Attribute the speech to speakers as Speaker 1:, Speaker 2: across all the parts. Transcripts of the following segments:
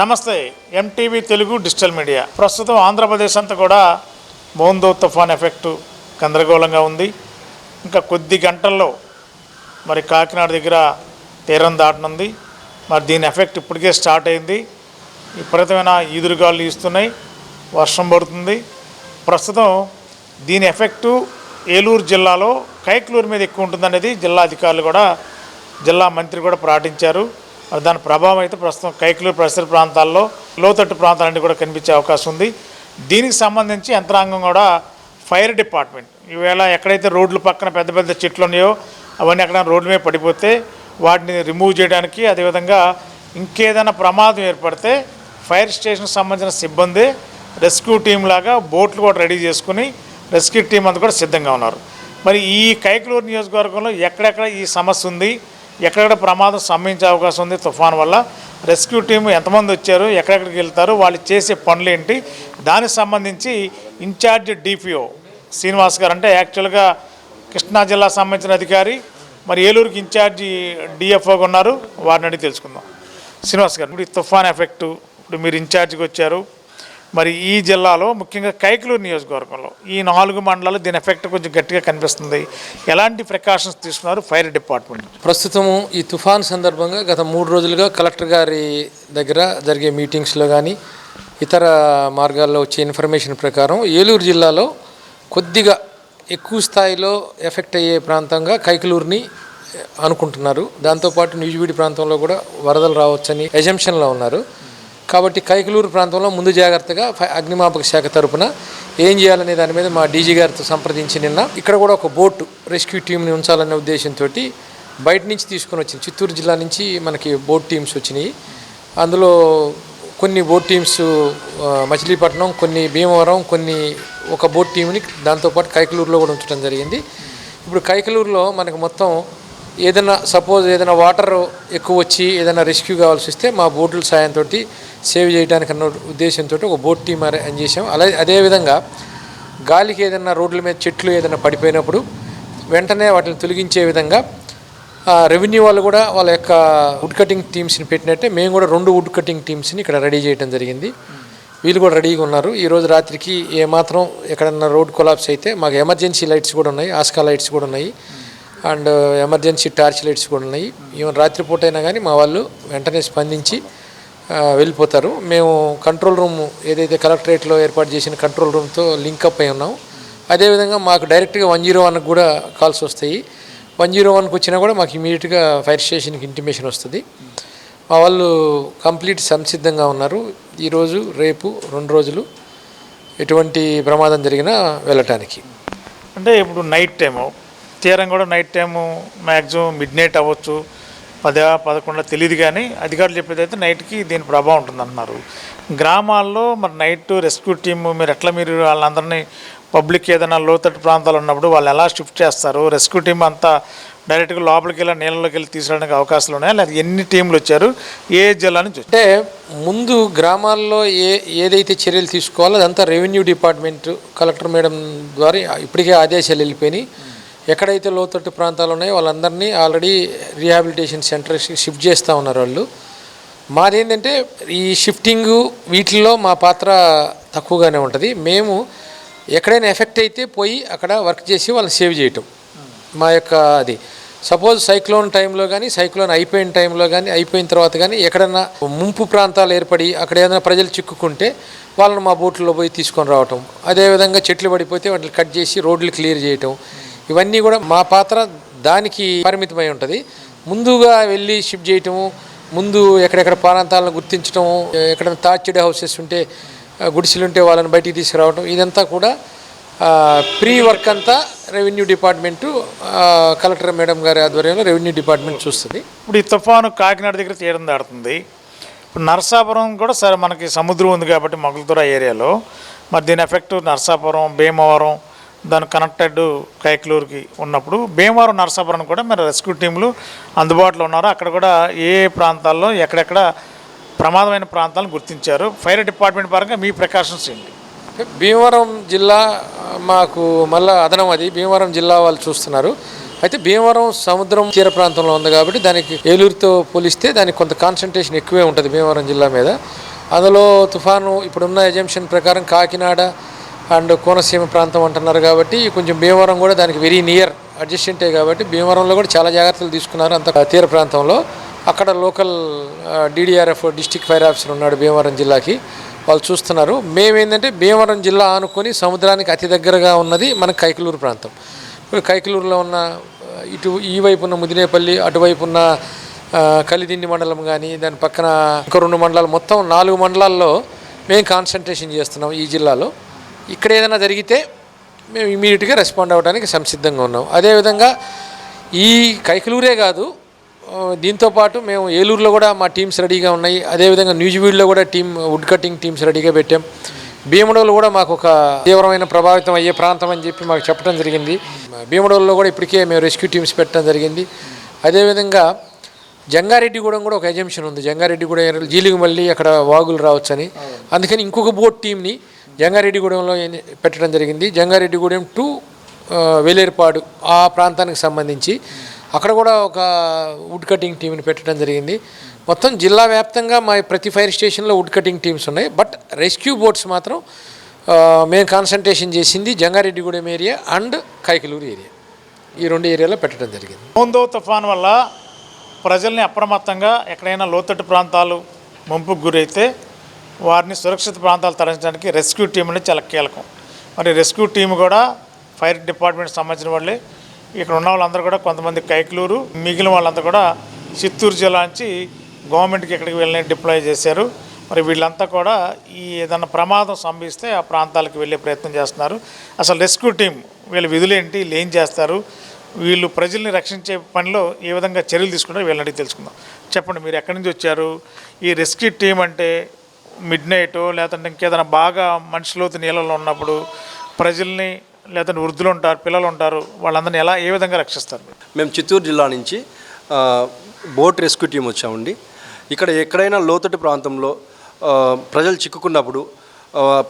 Speaker 1: నమస్తే MTV Telugu digital media. ప్రస్తుతం ఆంధ్రప్రదేశ్ అంతా కూడా మోందో తుఫాన్ ఎఫెక్టు గందరగోళంగా ఉంది. ఇంకా కొద్ది గంటల్లో మరి కాకినాడ దగ్గర తీరం దాటనుంది. మరి దీని ఎఫెక్ట్ ఇప్పటికే స్టార్ట్ అయింది. విపరీతమైన ఈదురుగాలు ఇస్తున్నాయి వర్షం పడుతుంది. ప్రస్తుతం దీని ఎఫెక్టు ఏలూరు జిల్లాలో కైక్లూరు మీద ఎక్కువ ఉంటుందనేది జిల్లా అధికారులు కూడా జిల్లా మంత్రి కూడా ప్రకటించారు. మరి దాని ప్రభావం అయితే ప్రస్తుతం కైకులు పరిసర ప్రాంతాల్లో లోతట్టు ప్రాంతాలన్నీ కూడా కనిపించే అవకాశం ఉంది. దీనికి సంబంధించి యంత్రాంగం కూడా ఫైర్ డిపార్ట్మెంట్. ఈవేళ ఎక్కడైతే రోడ్ల పక్కన పెద్ద పెద్ద చెట్లు ఉన్నాయో అవన్నీ ఎక్కడ రోడ్ల మీద పడిపోతే వాటిని రిమూవ్ చేయడానికి అదేవిధంగా ఇంకేదైనా ప్రమాదం ఏర్పడితే ఫైర్ స్టేషన్కి సంబంధించిన సిబ్బంది రెస్క్యూ టీం లాగా బోట్లు కూడా రెడీ చేసుకుని రెస్క్యూ టీం అంతా కూడా సిద్ధంగా ఉన్నారు. మరి ఈ కైకలూరు నియోజకవర్గంలో ఎక్కడెక్కడ ఈ సమస్య ఉంది? ఎక్కడెక్కడ ప్రమాదం సంభవించే అవకాశం ఉంది తుఫాన్ వల్ల. రెస్క్యూ టీం ఎంతమంది వచ్చారు ఎక్కడెక్కడికి వెళ్తారు వాళ్ళు చేసే పనులు ఏంటి దానికి సంబంధించి ఇన్ఛార్జ్ డిపిఓ శ్రీనివాస్ గారు అంటే యాక్చువల్గా కృష్ణా జిల్లా సంబంధించిన అధికారి మరి ఏలూరుకి ఇన్ఛార్జి డిఎఫ్ఓగా ఉన్నారు. వారిని అడిగి తెలుసుకుందాం. శ్రీనివాస్ గారు ఇప్పుడు ఈ తుఫాన్ ఎఫెక్టు ఇప్పుడు మీరు ఇన్ఛార్జికి వచ్చారు మరి ఈ జిల్లాలో ముఖ్యంగా కైకలూరు నియోజకవర్గంలో ఈ నాలుగు మండలాలు దీని ఎఫెక్ట్ కొంచెం గట్టిగా కనిపిస్తుంది. ఎలాంటి ప్రికాషన్స్ తీసుకున్నారు ఫైర్ డిపార్ట్మెంట్
Speaker 2: ప్రస్తుతము ఈ తుఫాన్ సందర్భంగా గత మూడు రోజులుగా కలెక్టర్ గారి దగ్గర జరిగే మీటింగ్స్లో కానీ ఇతర మార్గాల్లో వచ్చే ఇన్ఫర్మేషన్ ప్రకారం ఏలూరు జిల్లాలో కొద్దిగా ఎక్కువ స్థాయిలో ఎఫెక్ట్ అయ్యే ప్రాంతంగా కైకలూరుని అనుకుంటున్నారు. దాంతోపాటు నిజువీడి ప్రాంతంలో కూడా వరదలు రావచ్చని ఎజంప్షన్లో ఉన్నారు. కాబట్టి కైకలూరు ప్రాంతంలో ముందు జాగ్రత్తగా ఫై- అగ్నిమాపక శాఖ తరపున ఏం చేయాలనే దాని మీద మా డీజీ గారితో సంప్రదించి నిన్న ఇక్కడ కూడా ఒక బోటు రెస్క్యూ టీంని ఉంచాలనే ఉద్దేశంతో బయట నుంచి తీసుకొని వచ్చింది. చిత్తూరు జిల్లా నుంచి మనకి బోట్ టీమ్స్ వచ్చినాయి. అందులో కొన్ని బోట్ టీమ్స్ మచిలీపట్నం కొన్ని భీమవరం కొన్ని ఒక బోట్ టీంని దాంతోపాటు కైకలూరులో కూడా ఉంచడం జరిగింది. ఇప్పుడు కైకలూరులో మనకు మొత్తం ఏదైనా సపోజ్ ఏదైనా వాటర్ ఎక్కువ వచ్చి ఏదైనా రెస్క్యూ కావాల్సి వస్తే మా బోట్ల సాయంతో సేవ్ చేయడానికి అన్న ఉద్దేశంతో ఒక బోట్ టీం అని చేసాం అలాగే అదేవిధంగా గాలికి ఏదైనా రోడ్ల మీద చెట్లు ఏదైనా పడిపోయినప్పుడు వెంటనే వాటిని తొలగించే విధంగా రెవెన్యూ వాళ్ళు కూడా వాళ్ళ యొక్క వుడ్ కటింగ్ టీమ్స్ని పెట్టినట్టే మేము కూడా రెండు వుడ్ కటింగ్ టీమ్స్ని ఇక్కడ రెడీ చేయడం జరిగింది. వీళ్ళు కూడా రెడీగా ఉన్నారు. ఈరోజు రాత్రికి ఏమాత్రం ఎక్కడన్నా రోడ్ కొలాప్స్ అయితే మాకు ఎమర్జెన్సీ లైట్స్ కూడా ఉన్నాయి ఆస్కా లైట్స్ కూడా ఉన్నాయి. అండ్ ఎమర్జెన్సీ టార్చ్ లైట్స్ కూడా ఉన్నాయి. ఈవెన్ రాత్రిపూట అయినా కానీ మా వాళ్ళు వెంటనే స్పందించి వెళ్ళిపోతారు. మేము కంట్రోల్ రూమ్ ఏదైతే కలెక్టరేట్లో ఏర్పాటు చేసిన కంట్రోల్ రూమ్తో లింకప్ అయి ఉన్నాం. అదేవిధంగా మాకు డైరెక్ట్గా వన్ జీరో వన్కి కూడా కాల్స్ వస్తాయి. వన్ జీరో వన్కి వచ్చినా కూడా మాకు ఇమీడియట్గా ఫైర్ స్టేషన్కి ఇంటిమేషన్ వస్తుంది. మా వాళ్ళు కంప్లీట్ సంసిద్ధంగా ఉన్నారు. ఈరోజు రేపు రెండు రోజులు ఎటువంటి ప్రమాదం జరిగినా వెళ్ళటానికి.
Speaker 1: అంటే ఇప్పుడు నైట్ టైము తీరం కూడా night time maximum midnight అవ్వచ్చు. పద పదకొండు తెలియదు కానీ అధికారులు చెప్పేది అయితే నైట్కి దీని ప్రభావం ఉంటుంది అంటున్నారు గ్రామాల్లో మరి నైట్ రెస్క్యూ టీము మీరు ఎట్లా మీరు వాళ్ళందరినీ పబ్లిక్ ఏదైనా లోతట్టు ప్రాంతాలు ఉన్నప్పుడు వాళ్ళు ఎలా షిఫ్ట్ చేస్తారు? రెస్క్యూ టీం అంతా డైరెక్ట్గా లోపలికి వెళ్ళి నీళ్ళలోకి వెళ్ళి తీసుకురావడానికి అవకాశాలు ఉన్నాయా? లేదా ఎన్ని టీంలు వచ్చారు? ఏ జిల్లా నుంచి
Speaker 2: అంటే ముందు గ్రామాల్లో ఏ ఏదైతే చర్యలు తీసుకోవాలో అదంతా రెవెన్యూ డిపార్ట్మెంట్ కలెక్టర్ మేడం ద్వారా ఇప్పటికే ఆదేశాలు వెళ్ళిపోయినాయి. ఎక్కడైతే లోతట్టు ప్రాంతాలు ఉన్నాయో వాళ్ళందరినీ ఆల్రెడీ రీహాబిలిటేషన్ సెంటర్కి షిఫ్ట్ చేస్తూ ఉన్నారు వాళ్ళు. మాదేంటంటే ఈ షిఫ్టింగ్ వీటిల్లో మా పాత్ర తక్కువగానే ఉంటుంది. మేము ఎక్కడైనా ఎఫెక్ట్ అయితే పోయి అక్కడ వర్క్ చేసి వాళ్ళని సేవ్ చేయటం. మా యొక్క అది. సపోజ్ సైక్లోన్ టైంలో కానీ సైక్లోన్ అయిపోయిన టైంలో కానీ అయిపోయిన తర్వాత కానీ ఎక్కడైనా ముంపు ప్రాంతాలు ఏర్పడి అక్కడ ఏదైనా ప్రజలు చిక్కుకుంటే వాళ్ళని మా బోట్లో పోయి తీసుకొని రావటం. అదేవిధంగా చెట్లు పడిపోతే వాటిని కట్ చేసి రోడ్లు క్లియర్ చేయటం. ఇవన్నీ కూడా మా పాత్ర దానికి పరిమితమై ఉంటుంది. ముందుగా వెళ్ళి షిఫ్ట్ చేయటము ముందు ఎక్కడెక్కడ ప్రాంతాలను గుర్తించడం ఎక్కడైనా తాచిడి హౌసెస్ ఉంటే గుడిసెలు ఉంటే వాళ్ళని బయటికి తీసుకురావడం ఇదంతా కూడా ప్రీ వర్క్ అంతా రెవెన్యూ డిపార్ట్మెంటు కలెక్టర్ మేడం గారి ఆధ్వర్యంలో రెవెన్యూ డిపార్ట్మెంట్ చూస్తుంది.
Speaker 1: ఇప్పుడు ఈ తుఫాను కాకినాడ దగ్గర తీరం దాడుతుంది ఇప్పుడు నరసాపురం కూడా సరే మనకి సముద్రం ఉంది కాబట్టి మొగలతూర ఏరియాలో మరి దీని ఎఫెక్ట్ నరసాపురం భీమవరం దాని కనెక్టెడ్ కైక్లూరుకి ఉన్నప్పుడు భీమవరం నరసాపురం కూడా మరి రెస్క్యూ టీంలు అందుబాటులో ఉన్నారు. అక్కడ కూడా ఏ ప్రాంతాల్లో ఎక్కడెక్కడ ప్రమాదమైన ప్రాంతాలను గుర్తించారు. ఫైర్ డిపార్ట్మెంట్ పరంగా మీ ప్రికాషన్స్ ఏంటి?
Speaker 2: భీమవరం జిల్లా మాకు మళ్ళీ అదనం అది. భీమవరం జిల్లా వాళ్ళు చూస్తున్నారు. అయితే భీమవరం సముద్రం తీర ప్రాంతంలో ఉంది కాబట్టి దానికి ఏలూరుతో పోలిస్తే దానికి కొంత కాన్సన్ట్రేషన్ ఎక్కువే ఉంటుంది భీమవరం జిల్లా మీద. అందులో తుఫాను ఇప్పుడున్న ఎజంప్షన్ ప్రకారం కాకినాడ అండ్ కోనసీమ ప్రాంతం అంటున్నారు కాబట్టి కొంచెం భీమవరం కూడా దానికి వెరీ నియర్ అడ్జస్టెంటే కాబట్టి భీమవరంలో కూడా చాలా జాగ్రత్తలు తీసుకున్నారు అంత తీర ప్రాంతంలో. అక్కడ local DDRF district fire officer ఉన్నాడు భీమవరం జిల్లాకి. వాళ్ళు చూస్తున్నారు. మేమేంటంటే భీమవరం జిల్లా ఆనుకొని సముద్రానికి అతి దగ్గరగా ఉన్నది మన కైకలూరు ప్రాంతం. కైకలూరులో ఉన్న ఇటు ఈ వైపు ఉన్న ముదినేపల్లి అటువైపు ఉన్న కలిదిండి మండలం కానీ దాని పక్కన ఇంకో రెండు మండలాలు మొత్తం నాలుగు మండలాల్లో మేము కాన్సన్ట్రేషన్ చేస్తున్నాం ఈ జిల్లాలో. ఇక్కడ ఏదైనా జరిగితే మేము ఇమీడియట్గా రెస్పాండ్ అవ్వడానికి సంసిద్ధంగా ఉన్నాం. అదేవిధంగా ఈ కైకలూరే కాదు దీంతోపాటు దీంతో పాటు మేము ఏలూరులో కూడా మా టీమ్స్ రెడీగా ఉన్నాయి. అదేవిధంగా న్యూజివీడ్లో కూడా టీం వుడ్ కటింగ్ టీమ్స్ రెడీగా పెట్టాం. భీమడోలు కూడా మాకు ఒక తీవ్రమైన ప్రభావితం అయ్యే ప్రాంతం అని చెప్పి మాకు చెప్పడం జరిగింది. భీమడోల్లో కూడా ఇప్పటికే మేము రెస్క్యూ టీమ్స్ పెట్టడం జరిగింది. అదేవిధంగా జంగారెడ్డిగూడెం కూడా ఒక ఎజంప్షన్ ఉంది. జంగారెడ్డిగూడెం జీలికి మళ్ళీ అక్కడ వాగులు రావచ్చని. అందుకని ఇంకొక బోట్ టీంని జంగారెడ్డిగూడెంలో పెట్టడం జరిగింది. జంగారెడ్డిగూడెం టు ఆ, వేలేరుపాడు ఆ ప్రాంతానికి సంబంధించి అక్కడ కూడా ఒక వుడ్ కటింగ్ టీంని పెట్టడం జరిగింది. మొత్తం జిల్లా వ్యాప్తంగా మా ప్రతి ఫైర్ స్టేషన్లో వుడ్ కటింగ్ టీమ్స్ ఉన్నాయి. బట్ రెస్క్యూ బోట్స్ మాత్రం మేము కాన్సన్ట్రేషన్ చేసింది Jangareddygudem area and Kaikaluru area. ఈ రెండు ఏరియాలో పెట్టడం జరిగింది.
Speaker 1: మోందో తుఫాన్ వల్ల ప్రజల్ని అప్రమత్తంగా ఎక్కడైనా లోతట్టు ప్రాంతాలు ముంపుకు గురైతే వారిని సురక్షిత ప్రాంతాలు తరలించడానికి రెస్క్యూ టీం అనేది చాలా కీలకం. మరి రెస్క్యూ టీం కూడా ఫైర్ డిపార్ట్మెంట్ సంబంధించిన వాళ్ళే. ఇక్కడ ఉన్న వాళ్ళందరూ కూడా కొంతమంది కైకలూరు మిగిలిన వాళ్ళంతా కూడా చిత్తూరు జిల్లా నుంచి గవర్నమెంట్కి ఇక్కడికి వెళ్ళి డిప్లాయ్ చేశారు. మరి వీళ్ళంతా కూడా ఈ ఏదన్నా ప్రమాదం సంభవిస్తే ఆ ప్రాంతాలకు వెళ్ళే ప్రయత్నం చేస్తున్నారు. అసలు రెస్క్యూ టీం వీళ్ళ విధులేంటి? వీళ్ళు ఏం చేస్తారు? వీళ్ళు ప్రజల్ని రక్షించే పనిలో ఏ విధంగా చర్యలు తీసుకుంటారో వీళ్ళని అడిగి తెలుసుకుందాం. చెప్పండి మీరు ఎక్కడి నుంచి వచ్చారు? ఈ రెస్క్యూ టీం అంటే మిడ్ నైట్ లేదంటే ఇంకేదైనా బాగా మనుషులు నీళ్ళలో ఉన్నప్పుడు ప్రజల్ని లేదంటే వృద్ధులు ఉంటారు పిల్లలు ఉంటారు వాళ్ళందరినీ ఎలా ఏ విధంగా రక్షిస్తారు?
Speaker 3: మేము చిత్తూరు జిల్లా నుంచి బోట్ రెస్క్యూ టీం వచ్చామండి. ఇక్కడ ఎక్కడైనా లోతట్టు ప్రాంతంలో ప్రజలు చిక్కుకున్నప్పుడు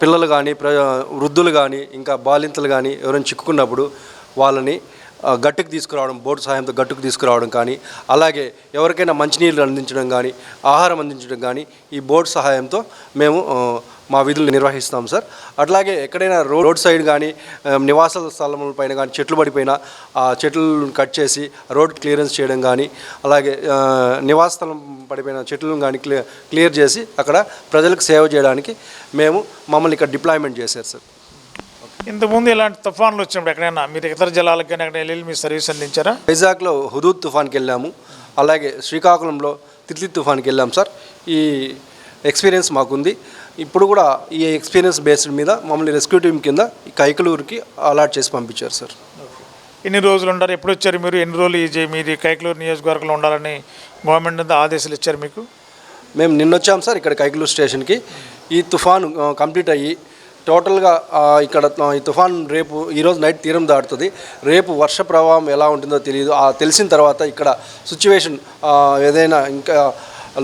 Speaker 3: పిల్లలు కానీ ప్ర వృద్ధులు కానీ ఇంకా బాలింతలు కానీ ఎవరైనా చిక్కుకున్నప్పుడు వాళ్ళని గట్టుకు తీసుకురావడం బోట్ సహాయంతో గట్టుకు తీసుకురావడం కానీ అలాగే ఎవరికైనా మంచినీళ్ళు అందించడం కానీ ఆహారం అందించడం కానీ ఈ బోట్ సహాయంతో మేము మా విధులు నిర్వహిస్తాం సార్. అట్లాగే ఎక్కడైనా రో- రోడ్ సైడ్ కానీ నివాస నివాస స్థలములపైన కానీ చెట్లు పడిపోయినా ఆ చెట్లను కట్ చేసి రోడ్ క్లియరెన్స్ చేయడం కానీ అలాగే నివాస స్థలం పడిపోయిన చెట్లను కానీ క్లియర్ చేసి అక్కడ ప్రజలకు సేవ చేయడానికి మేము మమ్మల్ని ఇక్కడ డిప్లాయ్మెంట్ చేశారు సార్.
Speaker 1: ఇంతకుముందు ఇలాంటి తుఫాన్లు వచ్చినప్పుడు ఎక్కడైనా మీరు ఇతర జిల్లాలకు కానీ ఎక్కడ వెళ్ళి మీ సర్వీస్ అందించారా?
Speaker 3: వైజాగ్లో హుదూద్ తుఫాన్కి వెళ్ళాము. అలాగే శ్రీకాకుళంలో తిత్లీ తుఫాన్కి వెళ్ళాం సార్. ఈ ఎక్స్పీరియన్స్ మాకుంది. ఇప్పుడు కూడా ఈ ఎక్స్పీరియన్స్ బేస్డ్ మీద మమ్మల్ని రెస్క్యూ టీం కింద ఈ కైకలూరుకి అలాట్ చేసి పంపించారు సార్.
Speaker 1: ఎన్ని రోజులు ఉంటారు ఎప్పుడు వచ్చారు మీరు? ఎన్ని రోజులు ఈ మీది కైకలూరు నియోజకవర్గంలో ఉండాలని గవర్నమెంట్ ఆదేశాలు ఇచ్చారు మీకు?
Speaker 3: మేము నిన్న వచ్చాం సార్ ఇక్కడ కైకలూరు స్టేషన్కి. ఈ తుఫాను కంప్లీట్ అయ్యి టోటల్గా ఇక్కడ ఈ తుఫాన్ రేపు ఈరోజు నైట్ తీరం దాటుతుంది. రేపు వర్ష ప్రవాహం ఎలా ఉంటుందో తెలియదు. ఆ తెలిసిన తర్వాత ఇక్కడ సిచ్యువేషన్ ఏదైనా ఇంకా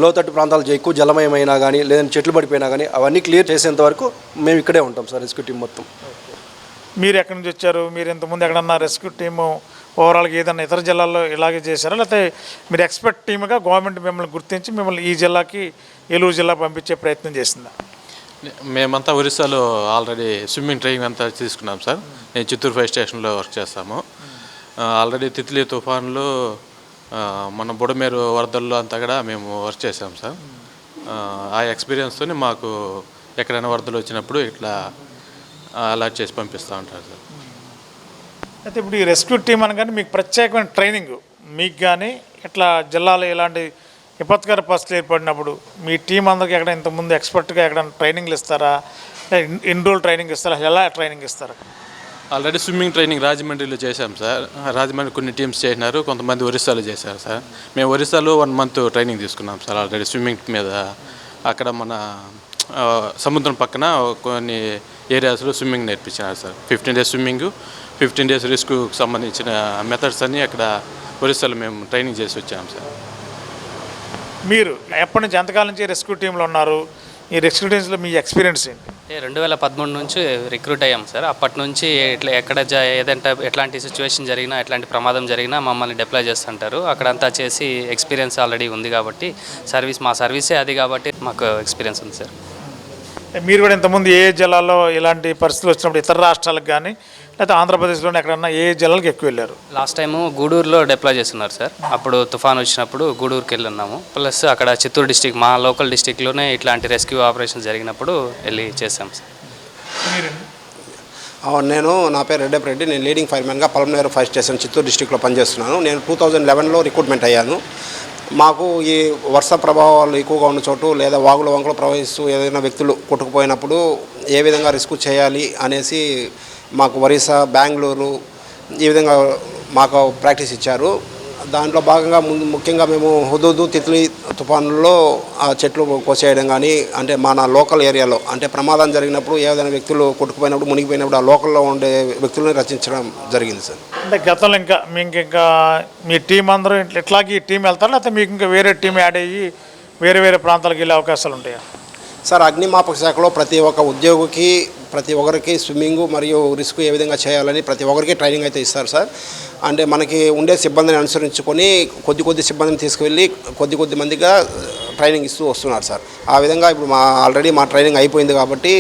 Speaker 3: లోతట్టు ప్రాంతాలు ఎక్కువ జలమయమైనా కానీ లేదంటే చెట్లు పడిపోయినా కానీ అవన్నీ క్లియర్ చేసేంత వరకు మేము ఇక్కడే ఉంటాం సార్ రెస్క్యూ టీం మొత్తం.
Speaker 1: మీరు ఎక్కడి నుంచి వచ్చారు? మీరు ఇంతకుముందు ఎక్కడన్నా రెస్క్యూ టీము ఓవరాల్గా ఏదన్నా ఇతర జిల్లాల్లో ఇలాగే చేశారా? లేకపోతే మీరు ఎక్స్పర్ట్ టీమ్గా గవర్నమెంట్ మిమ్మల్ని గుర్తించి మిమ్మల్ని ఈ జిల్లాకి ఏలూరు జిల్లా పంపించే ప్రయత్నం చేసిందా?
Speaker 4: మేమంతా ఒరిస్సాలో ఆల్రెడీ స్విమ్మింగ్ ట్రైనింగ్ అంతా తీసుకున్నాం సార్. నేను చిత్తూరు ఫైర్ స్టేషన్లో వర్క్ చేస్తాము. ఆల్రెడీ తిత్లీ తుఫాన్లు మన బుడమేరు వరదల్లో అంతా కూడా మేము వర్క్ చేసాం సార్. ఆ, ఆ ఎక్స్పీరియన్స్తో మాకు ఎక్కడైనా వరదలు వచ్చినప్పుడు ఇట్లా అలర్ట్ చేసి పంపిస్తూ ఉంటారు సార్.
Speaker 1: అయితే ఇప్పుడు ఈ రెస్క్యూ టీం అనగానే మీకు ప్రత్యేకమైన ట్రైనింగ్. మీకు కానీ ఇట్లా జిల్లాలో ఇలాంటి విపత్కర పరిస్థితులు ఏర్పడినప్పుడు మీ టీం అందరికి ఎక్కడ ఇంతకుముందు ఎక్స్పర్ట్గా ఎక్కడ ట్రైనింగ్లు ఇస్తారా? ఎన్ని రోజులు ట్రైనింగ్ ఇస్తారా? ఎలా ట్రైనింగ్ ఇస్తారు?
Speaker 4: ఆల్రెడీ స్విమ్మింగ్ ట్రైనింగ్ రాజమండ్రిలో చేశాం సార్. రాజమండ్రి కొన్ని టీమ్స్ చేసినారు కొంతమంది ఒరిస్సాలో చేశారు సార్. మేము ఒరిస్సాలో వన్ మంత్ ట్రైనింగ్ తీసుకున్నాం సార్ ఆల్రెడీ స్విమ్మింగ్ మీద. అక్కడ మన సముద్రం పక్కన కొన్ని ఏరియాస్లో swimming నేర్పించినారు sir. Fifteen days swimming fifteen days రిస్క్కు సంబంధించిన మెథడ్స్ అన్నీ అక్కడ ఒరిస్సాలో మేము ట్రైనింగ్ చేసి వచ్చాము సార్.
Speaker 1: మీరు ఎప్పటి నుంచి ఎంతకాలం నుంచి రెస్క్యూ టీంలో ఉన్నారు? ఈ రెస్క్యూ టీమ్స్లో మీ ఎక్స్పీరియన్స్ ఏంటి?
Speaker 5: అంటే రెండు వేల పదమూడు నుంచి రిక్రూట్ అయ్యాం సార్. అప్పటి నుంచి ఎట్లా ఎక్కడ జ- ఏదంటే ఎట్లాంటి సిచ్యువేషన్ జరిగినా ఎట్లాంటి ప్రమాదం జరిగినా మమ్మల్ని డిప్లాయ్ చేస్తుంటారు. అక్కడంతా చేసి ఎక్స్పీరియన్స్ ఆల్రెడీ ఉంది కాబట్టి సర్వీస్ మా సర్వీసే అది కాబట్టి మాకు ఎక్స్పీరియన్స్ ఉంది సార్.
Speaker 1: మీరు కూడా ఇంతకుముందు ఏ జిల్లాలో ఇలాంటి పరిస్థితులు వచ్చినప్పుడు ఇతర రాష్ట్రాలకు కానీ లేకపోతే ఆంధ్రప్రదేశ్లోనే ఎక్కడన్నా ఏ జిల్లాలకు ఎక్కువ వెళ్ళారు?
Speaker 5: లాస్ట్ టైము గూడూరులో డిప్లాయ్ చేస్తున్నారు సార్. అప్పుడు తుఫాన్ వచ్చినప్పుడు గూడూరుకి వెళ్ళి ఉన్నాము ప్లస్ అక్కడ చిత్తూరు డిస్టిక్ మా లోకల్ డిస్టిక్లోనే ఇట్లాంటి రెస్క్యూ ఆపరేషన్ జరిగినప్పుడు వెళ్ళి చేసాం సార్.
Speaker 6: నేను నా పేరు రెడ్డప్ రెడ్డి. నేను లీడింగ్ ఫైర్మెన్గా పల్మనేరు ఫైర్ స్టేషన్ చిత్తూరు డిస్టిక్లో పనిచేస్తున్నాను. నేను టూ థౌజండ్ లెవెన్లో రిక్రూట్మెంట్ అయ్యాను. మాకు ఈ వర్ష ప్రభావాలు ఎక్కువగా ఉన్న చోటు లేదా వాగుల వంకలు ప్రవహిస్తూ ఏదైనా వ్యక్తులు కొట్టుకుపోయినప్పుడు ఏ విధంగా రిస్క్ చేయాలి అనేసి మాకు ఒరిస్సా బెంగళూరు ఈ విధంగా మాకు ప్రాక్టీస్ ఇచ్చారు. దాంట్లో భాగంగా ముందు ముఖ్యంగా మేము హుదూదు తిత్లీ తుఫానుల్లో ఆ చెట్లు కోసేయడం కానీ అంటే మన లోకల్ ఏరియాలో అంటే ప్రమాదం జరిగినప్పుడు ఏదైనా వ్యక్తులు కొట్టుకుపోయినప్పుడు మునిగిపోయినప్పుడు ఆ లోకల్లో ఉండే వ్యక్తులను రచించడం జరిగింది సార్.
Speaker 1: అంటే గతంలో ఇంకా మీకు ఇంకా మీ టీం అందరూ ఇట్లా- ఇట్లాగే ఈ టీం వెళ్తారా? లేకపోతే మీకు ఇంకా వేరే టీం యాడ్ అయ్యి వేరే వేరే ప్రాంతాలకు వెళ్ళే అవకాశాలు ఉంటాయా?
Speaker 6: సార్ అగ్నిమాపక శాఖలో ప్రతి ఒక్క ఉద్యోగికి ప్రతి ఒక్కరికి స్విమ్మింగ్ మరియు రిస్క్ ఏ విధంగా చేయాలని ప్రతి ఒక్కరికి ట్రైనింగ్ అయితే ఇస్తారు సార్. అంటే మనకి ఉండే సిబ్బందిని అనుసరించుకొని కొద్ది కొద్ది సిబ్బందిని తీసుకువెళ్ళి కొద్ది కొద్ది మందిగా ట్రైనింగ్ ఇస్తూ వస్తున్నారు సార్. ఆ విధంగా ఇప్పుడు మా ఆల్రెడీ మా ట్రైనింగ్ అయిపోయింది కాబట్టి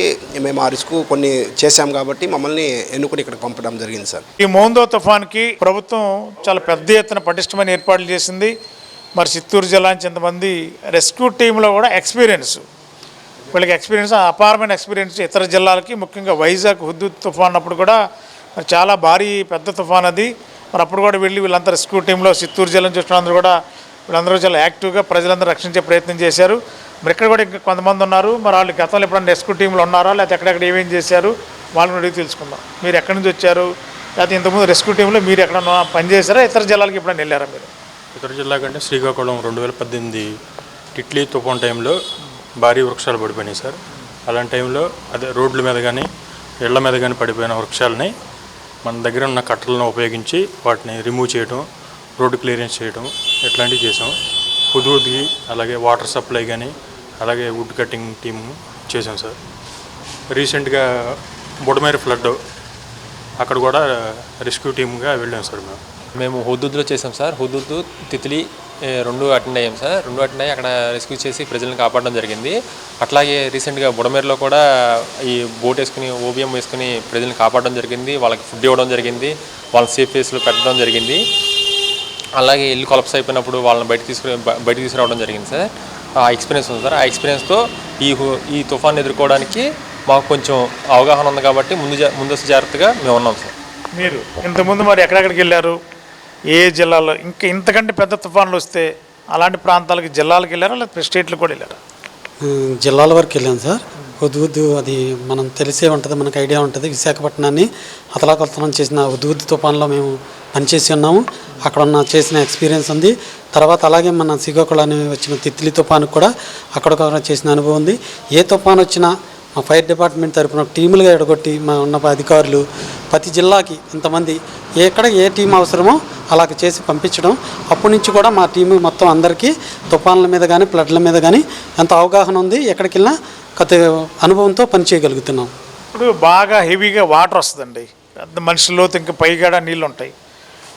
Speaker 6: మేము ఆ రిస్క్ కొన్ని చేశాం కాబట్టి మమ్మల్ని ఎన్నుకొని ఇక్కడ పంపడం జరిగింది సార్.
Speaker 1: ఈ మోందో తుఫాన్కి ప్రభుత్వం చాలా పెద్ద ఎత్తున పటిష్టమైన ఏర్పాట్లు చేసింది. మరి చిత్తూరు జిల్లా నుంచి ఇంతమంది రెస్క్యూ టీంలో కూడా ఎక్స్పీరియన్స్. వీళ్ళకి ఎక్స్పీరియన్స్ అపారమైన ఎక్స్పీరియన్స్ ఇతర జిల్లాలకి ముఖ్యంగా వైజాగ్ హుద్దు తుఫాన్ అప్పుడు కూడా మరి చాలా భారీ పెద్ద తుఫాన్ అది. మరి అప్పుడు కూడా వెళ్ళి వీళ్ళంతా రెస్క్యూ టీంలో చిత్తూరు జిల్లా నుంచి అందరూ కూడా వీళ్ళందరూ చాలా యాక్టివ్గా ప్రజలందరూ రక్షించే ప్రయత్నం చేశారు. మరి ఇక్కడ కూడా ఇంకా కొంతమంది ఉన్నారు. మరి వాళ్ళు గతంలో ఎప్పుడన్నా రెస్క్యూ టీంలో ఉన్నారా? లేకపోతే ఎక్కడెక్కడ ఏమేం చేశారు? వాళ్ళని అడిగి తెలుసుకుందాం. మీరు ఎక్కడి నుంచి వచ్చారు? లేకపోతే ఇంతకుముందు రెస్క్యూ టీంలో మీరు ఎక్కడన్నా పనిచేశారా? ఇతర జిల్లాలకి ఎప్పుడైనా వెళ్ళారా మీరు?
Speaker 7: ఇతర జిల్లా కంటే శ్రీకాకుళం రెండు వేల పద్దెనిమిది టిట్లీ తుఫాన్ టైంలో భారీ వృక్షాలు పడిపోయినాయి సార్. అలాంటి టైంలో అదే రోడ్ల మీద కానీ ఇళ్ళ మీద కానీ పడిపోయిన వృక్షాలని మన దగ్గర ఉన్న కట్టలను ఉపయోగించి వాటిని రిమూవ్ చేయడం రోడ్డు క్లియరెన్స్ చేయడం ఇట్లాంటివి చేసాం. హుదూద్కి అలాగే వాటర్ సప్లై కానీ అలాగే వుడ్ కటింగ్ టీమ్ చేసాం సార్. రీసెంట్గా బుడమేరు ఫ్లడ్ అక్కడ కూడా రెస్క్యూ టీమ్గా వెళ్ళాం సార్ మేము.
Speaker 8: మేము హుదూద్లో చేసాం సార్. హుద్దుద్దు తిత్లీ రెండు అటెండ్ అయ్యాం సార్. రెండు అటెండ్ అయ్యి అక్కడ రెస్క్యూ చేసి ప్రజలను కాపాడడం జరిగింది. అట్లాగే రీసెంట్గా బుడమేరులో కూడా ఈ బోట్ వేసుకుని ఓబిఎం వేసుకుని ప్రజలను కాపాడడం జరిగింది. వాళ్ళకి ఫుడ్ ఇవ్వడం జరిగింది. వాళ్ళని సేఫ్ ప్లేస్లో పెట్టడం జరిగింది. అలాగే ఇల్లు కొలప్స్ అయిపోయినప్పుడు వాళ్ళని బయట తీసుకుని బయట తీసుకురావడం జరిగింది సార్. ఆ ఎక్స్పీరియన్స్ ఉంది సార్. ఆ ఎక్స్పీరియన్స్తో ఈ హు- ఈ తుఫాన్ ఎదుర్కోవడానికి మాకు కొంచెం అవగాహన ఉంది కాబట్టి ముందు జా- ముందస్తు జాగ్రత్తగా మేము ఉన్నాం సార్.
Speaker 1: మీరు ఇంతకుముందు మరి ఎక్కడెక్కడికి వెళ్ళారు? ఏ జిల్లాలో ఇంకా ఇంతకంటే పెద్ద తుఫాన్లు వస్తే అలాంటి ప్రాంతాలకి జిల్లాలకు వెళ్ళారా? లేకపోతే స్టేట్లకు కూడా వెళ్ళారా?
Speaker 9: జిల్లాల వరకు వెళ్ళాను సార్. ఉద్వుద్దు అది మనం తెలిసే ఉంటుంది మనకు ఐడియా ఉంటుంది. విశాఖపట్నాన్ని అతలాకుతలం చేసిన ఉద్వుద్దు తుఫాన్లో మేము పనిచేసి ఉన్నాము. అక్కడ ఉన్న చేసిన ఎక్స్పీరియన్స్ ఉంది. తర్వాత అలాగే మన శ్రీకాకుళాన్ని వచ్చిన తిత్లీ తుఫాను కూడా అక్కడ చేసిన అనుభవం ఉంది. ఏ తుఫాన్ వచ్చినా మా ఫైర్ డిపార్ట్మెంట్ తరపున టీములుగా ఎడగొట్టి మా ఉన్న అధికారులు ప్రతి జిల్లాకి ఇంతమంది ఎక్కడ ఏ టీం అవసరమో అలాగ చేసి పంపించడం. అప్పటి నుంచి కూడా మా టీము మొత్తం అందరికీ తుఫాన్ల మీద కానీ ఫ్లడ్ల మీద కానీ ఎంత అవగాహన ఉంది ఎక్కడికి వెళ్ళినా కొత్త అనుభవంతో పనిచేయగలుగుతున్నాం
Speaker 1: ఇప్పుడు బాగా హెవీగా వాటర్ వస్తుందండి. పెద్ద మనిషి లోతు ఇంకా పైగా నీళ్ళు ఉంటాయి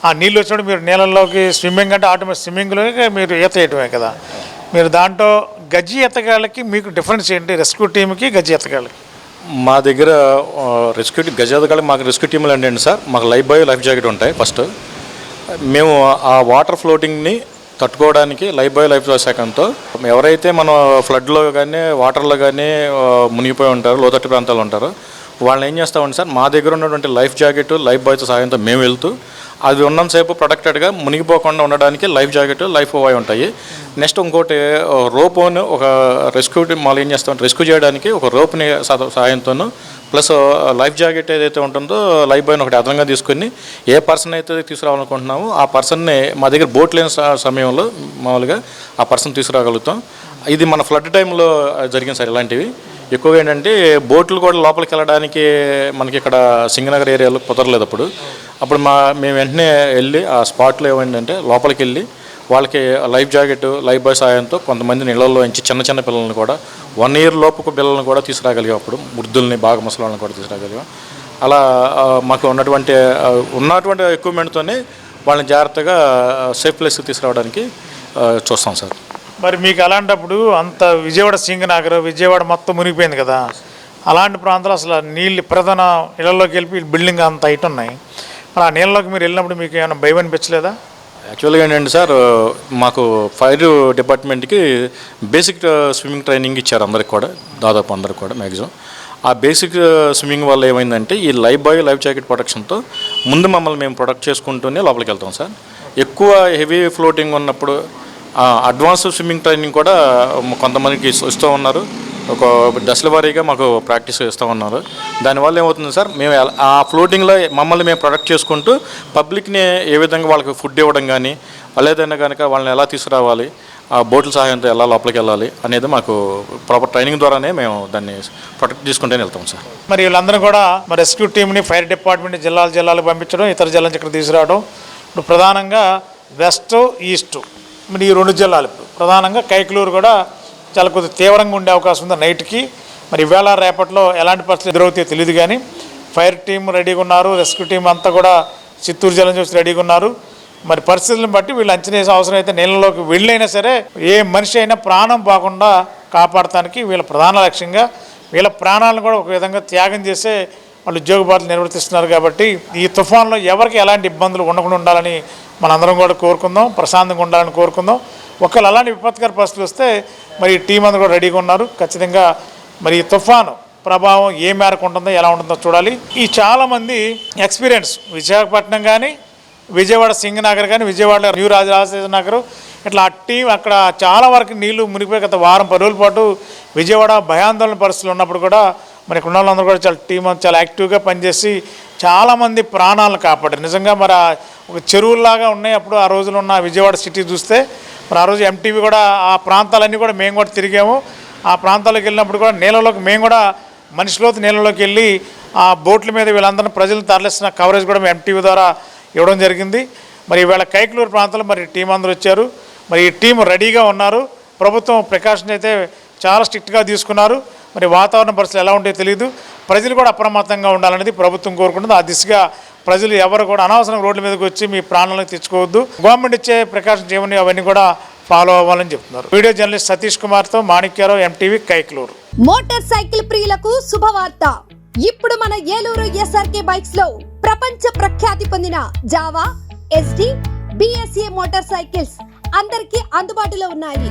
Speaker 1: ఆ నీళ్ళు వచ్చినప్పుడు మీరు నీళ్ళలోకి స్విమ్మింగ్ అంటే ఆటోమేటిక్ స్విమ్మింగ్లోకి మీరు ఈత వేయటమే కదా. మీరు దాంట్లో గజ్జి ఎత్తగాళ్ళకి మీకు డిఫరెన్స్ ఏంటి? రెస్క్యూ టీంకి గజ్జి ఎత్తగాళ్ళకి
Speaker 7: మా దగ్గర రెస్క్యూ గజాదకాలకి మాకు రెస్క్యూ టీంలు ఏంటంటే సార్. మాకు లైఫ్ బాయ్ లైఫ్ జాకెట్ ఉంటాయి ఫస్ట్. మేము ఆ వాటర్ ఫ్లోటింగ్ని తట్టుకోవడానికి లైఫ్ బాయ్ లైఫ్ శాఖంతో ఎవరైతే మన ఫ్లడ్లో కానీ వాటర్లో కానీ మునిగిపోయి ఉంటారో లోతట్టు ప్రాంతాల్లో ఉంటారో వాళ్ళని ఏం చేస్తామంటే సార్? మా దగ్గర ఉన్నటువంటి లైఫ్ జాకెట్ లైఫ్ బాయ్తో సహాయంతో మేము వెళ్తూ అది ఉన్నంతసేపు ప్రొటెక్టెడ్గా మునిగిపోకుండా ఉండడానికి లైఫ్ జాకెట్ లైఫ్ బాయ్ ఉంటాయి. నెక్స్ట్ ఇంకోటి రోప్ని ఒక రెస్క్యూ మళ్ళీ ఏం చేస్తాం రెస్క్యూ చేయడానికి ఒక రోప్ని సహాయంతోనూ ప్లస్ లైఫ్ జాకెట్ ఏదైతే ఉంటుందో లైఫ్ బాయ్ని ఒకటి అదనంగా తీసుకుని ఏ పర్సన్ అయితే తీసుకురావాలనుకుంటున్నామో ఆ పర్సన్ని మా దగ్గర బోట్ లేని సమయంలో మామూలుగా ఆ పర్సన్ తీసుకురాగలుగుతాం. ఇది మన ఫ్లడ్ టైంలో జరిగింది సార్ ఇలాంటివి. ఎక్కువగా ఏంటంటే బోట్లు కూడా లోపలికి వెళ్ళడానికి మనకి ఇక్కడ సింగనగర్ ఏరియాలో కుదరలేదు అప్పుడు. అప్పుడు మా మేము వెంటనే వెళ్ళి ఆ స్పాట్లో ఏమైందంటే లోపలికి వెళ్ళి వాళ్ళకి లైఫ్ జాకెట్ లైఫ్ బాయ్ సాయంతో కొంతమంది నీళ్ళల్లో ఉంచి చిన్న చిన్న పిల్లల్ని కూడా వన్ ఇయర్ లోపు పిల్లల్ని కూడా తీసుకురాగలిగాం అప్పుడు. వృద్ధుల్ని బాగా ముసలాళ్ళని కూడా తీసుకురాగలిగాం. అలా మాకు ఉన్నటువంటి ఉన్నటువంటి ఎక్విప్మెంట్తోనే వాళ్ళని జాగ్రత్తగా సేఫ్ ప్లేస్కి తీసుకురావడానికి చూస్తాం సార్.
Speaker 1: మరి మీకు అలాంటప్పుడు అంత విజయవాడ సింగనగర్ విజయవాడ మొత్తం మునిగిపోయింది కదా. అలాంటి ప్రాంతాలు అసలు నీళ్ళు ప్రధాన ఇళ్ళలోకి వెళ్ళి బిల్డింగ్ అంత హైట్ ఉన్నాయి ఆ నీళ్ళలోకి మీరు వెళ్ళినప్పుడు మీకు ఏమైనా భయం అనిపించలేదా?
Speaker 7: యాక్చువల్గా ఏంటంటే సార్ మాకు ఫైర్ డిపార్ట్మెంట్కి బేసిక్ స్విమ్మింగ్ ట్రైనింగ్ ఇచ్చారు అందరికి కూడా దాదాపు అందరికి కూడా మ్యాక్సిమం. ఆ బేసిక్ స్విమ్మింగ్ వల్ల ఏమైందంటే ఈ లైఫ్ బాయ్ లైఫ్ జాకెట్ ప్రొటెక్షన్తో ముందు మమ్మల్ని మేము ప్రొటెక్ట్ చేసుకుంటూనే లోపలికి వెళ్తాం సార్. ఎక్కువ హెవీ ఫ్లోటింగ్ ఉన్నప్పుడు అడ్వాన్స్ స్విమ్మింగ్ ట్రైనింగ్ కూడా కొంతమందికి ఇస్తూ- ఉన్నారు. ఒక దశల వారీగా మాకు ప్రాక్టీస్ ఇస్తూ ఉన్నారు. దానివల్ల ఏమవుతుంది సార్ మేము ఆ ఫ్లోటింగ్లో మమ్మల్ని మేము ప్రొడక్ట్ చేసుకుంటూ పబ్లిక్ని ఏ విధంగా వాళ్ళకి ఫుడ్ ఇవ్వడం కానీ లేదైనా కనుక వాళ్ళని ఎలా తీసుకురావాలి ఆ బోట్ల సహాయంతో ఎలా లోపలికి వెళ్ళాలి అనేది మాకు ప్రాపర్ ట్రైనింగ్ ద్వారానే మేము దాన్ని ప్రొటెక్ట్ చేసుకుంటూనే వెళ్తాం సార్.
Speaker 1: మరి వీళ్ళందరూ కూడా మరి రెస్క్యూ టీమ్ని ఫైర్ డిపార్ట్మెంట్ జిల్లాల జిల్లాలకు పంపించడం ఇతర జిల్లా ఇక్కడ తీసుకురావడం. ఇప్పుడు ప్రధానంగా వెస్ట్ ఈస్ట్ మరి ఈ రెండు జిల్లాలు ఇప్పుడు. ప్రధానంగా కైకలూరు కూడా చాలా కొద్దిగా తీవ్రంగా ఉండే అవకాశం ఉంది నైట్కి. మరి ఇవాళ రేపట్లో ఎలాంటి పరిస్థితులు ఎదురవుతాయో తెలియదు కానీ ఫైర్ టీం రెడీగా ఉన్నారు రెస్క్యూ టీం అంతా కూడా చిత్తూరు జిల్లా నుంచి రెడీగా ఉన్నారు. మరి పరిస్థితులను బట్టి వీళ్ళు అంచనా వేసే అవసరం అయితే నీళ్ళలోకి వెళ్ళైనా సరే ఏ మనిషి అయినా ప్రాణం పోకుండా కాపాడటానికి వీళ్ళ ప్రధాన లక్ష్యంగా వీళ్ళ ప్రాణాలను కూడా ఒక విధంగా త్యాగం చేసే వాళ్ళు ఉద్యోగ బాధలు నిర్వర్తిస్తున్నారు కాబట్టి ఈ తుఫాన్లో ఎవరికి ఎలాంటి ఇబ్బందులు ఉండకుండా ఉండాలని మనందరం కూడా కోరుకుందాం ప్రశాంతంగా ఉండాలని కోరుకుందాం. ఒకవేళ అలాంటి విపత్కర పరిస్థితులు వస్తే మరి ఈ టీం అందరూ కూడా రెడీగా ఉన్నారు. ఖచ్చితంగా మరి తుఫాను ప్రభావం ఏ మేరకు ఉంటుందో ఎలా ఉంటుందో చూడాలి. ఈ చాలామంది ఎక్స్పీరియన్స్ విశాఖపట్నం కానీ విజయవాడ సింగ్ నగర్ కానీ విజయవాడలో న్యూ రాజరాజేశ్వర నగర్ ఇట్లా ఆ టీం అక్కడ చాలా వరకు నీళ్ళు మునిగిపోయి గత వారం పది రోజుల పాటు విజయవాడ భయాందోళన పరిస్థితులు ఉన్నప్పుడు కూడా మరి ఇక్కడ ఉన్న వాళ్ళందరూ కూడా చాలా టీం చాలా యాక్టివ్గా పనిచేసి చాలామంది ప్రాణాలను కాపాడారు. నిజంగా మరి ఒక చెరువుల్లాగా ఉన్నాయి. అప్పుడు ఆ రోజులు ఉన్న విజయవాడ సిటీ చూస్తే మరి ఆ రోజు ఎంటీవీ కూడా ఆ ప్రాంతాలన్నీ కూడా మేము కూడా తిరిగాము. ఆ ప్రాంతాలకు వెళ్ళినప్పుడు కూడా నీళ్ళలోకి మేము కూడా మనిషిలోతు నీళ్ళలోకి వెళ్ళి ఆ బోట్ల మీద వీళ్ళందరినీ ప్రజలను తరలిస్తున్న కవరేజ్ కూడా మేము ఎంటీవీ ద్వారా ఇవ్వడం జరిగింది. మరి ఈవేళ కైకలూరు ప్రాంతంలో మరి టీం అందరూ వచ్చారు. మరి ఈ టీం రెడీగా ఉన్నారు. ప్రభుత్వం ప్రికాషన్ అయితే చాలా స్ట్రిక్ట్గా తీసుకున్నారు. మరి వాతావరణ పరిస్థితులు ఎలా ఉంటాయో తెలియదు ప్రజలు కూడా అప్రమత్తంగా ఉండాలనేది ప్రభుత్వం కోరుకుంటుంది. ఆ దిశగా ప్రజలు ఎవరు కూడా అనవసరం రోడ్ల మీదకి వచ్చి మీ ప్రాణాలను తెచ్చుకోవద్దు. గవర్నమెంట్ ఇచ్చే ప్రికాషన్స్ ఏమని అవన్నీ కూడా ఫాలో అవ్వాలని చెప్తున్నారు. వీడియో జర్నలిస్ట్ సతీష్ కుమార్తో Manikyarao MTV Kaikaluru.
Speaker 10: Motorcycle ప్రియులకు శుభవార్త. ఇప్పుడు మన ఏలూరు ఎస్ఆర్కే బైక్స్లో ప్రపంచ ప్రఖ్యాతి పొందిన Jawa Yezdi BSA motorcycles అందరికీ అందుబాటులో ఉన్నాయి.